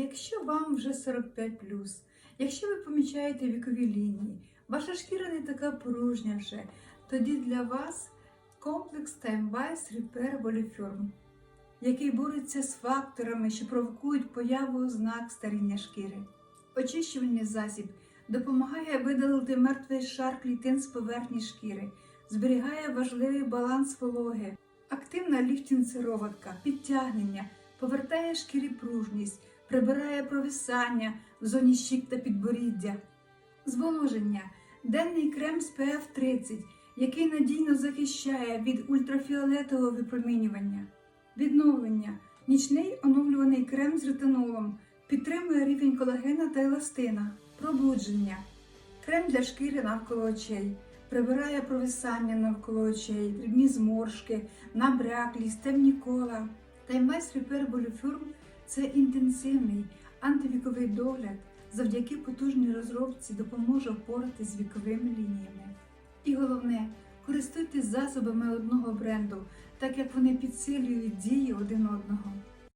Якщо вам вже 45 якщо ви помічаєте вікові лінії, ваша шкіра не така пружня вже, тоді для вас комплекс Time Wise Repair Voluform, який бореться з факторами, що провокують появу ознак старіння шкіри. Очищувальний засіб допомагає видалити мертвий шар клітин з поверхні шкіри, зберігає важливий баланс вологи, активна ліфтінг-сироватка, підтягнення, повертає шкірі пружність, прибирає провисання в зоні щік та підборіддя, зволоження, денний крем з PF 30, який надійно захищає від ультрафіолетового випромінювання, відновлення, нічний оновлюваний крем з ретинолом, підтримує рівень колагена та еластина, пробудження, крем для шкіри навколо очей. Прибирає провисання навколо очей, дрібні зморшки, набряклість, темні кола. Таймайс Repair Voluform – це інтенсивний антивіковий догляд, завдяки потужній розробці допоможе впоратись з віковими лініями. І головне, користуйтесь засобами одного бренду, так як вони підсилюють дії один одного.